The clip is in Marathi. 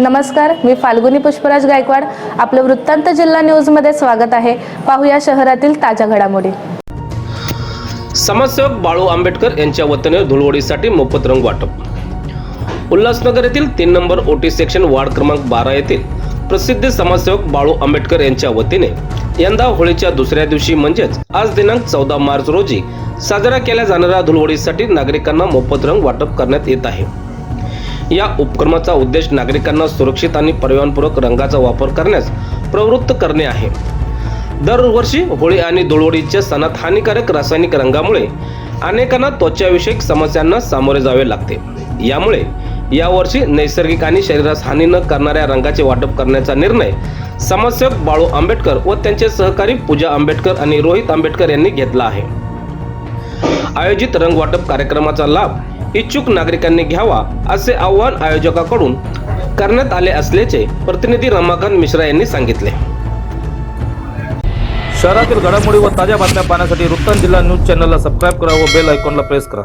नमस्कार मी फाल्गुनी पुष्पराज गायकवाड. आपलं वृत्तांत जिल्हा न्यूजमध्ये स्वागत आहे. पाहूया शहरातील ताज्या घडामोडी. समाजसेवक बाळू आंबेडकर यांच्या वतीने धुळवडीसाठी मोफत रंग वाटप. उल्हासनगर येथील तीन नंबर ओटी सेक्शन वार्ड क्रमांक बारा येथील प्रसिद्ध समाजसेवक बाळू आंबेडकर यांच्या वतीने यंदा होळीच्या दुसऱ्या दिवशी म्हणजेच आज दिनांक चौदा मार्च रोजी साजरा केल्या जाणाऱ्या धुळवडीसाठी नागरिकांना मोफत रंग वाटप करण्यात येत आहे. या उपक्रमाचा उद्देश नागरिकांना सुरक्षित आणि परिवहनपूर्वक रंगाचा वापर करण्यास प्रवृत्त करणे आहे. दरवर्षी होळी आणि धुळवडीच्या सणात हानिकारक रासायनिक रंगामुळे अनेकांना त्वचाविषयक समस्यांना सामोरे जावे लागते. यामुळे यावर्षी नैसर्गिक आणि शरीरास हानी न करणाऱ्या रंगाचे वाटप करण्याचा निर्णय समाजसेवक बाळू आंबेडकर व त्यांचे सहकारी पूजा आंबेडकर आणि रोहित आंबेडकर यांनी घेतला आहे. आयोजित रंग वाटप कार्यक्रमाचा लाभ इच्छुक नागरिकांनी घ्यावा असे आव्हान आयोजकाकडून करण्यात आले असल्याचे प्रतिनिधी रमाकांत मिश्रा यांनी सांगितले. शहरातील घडामोडी व ताज्या बातम्या पाहण्यासाठी वृत्तांत जिल्हा न्यूज चॅनलला सबस्क्राईब करा व बेल आयकॉनला प्रेस करा.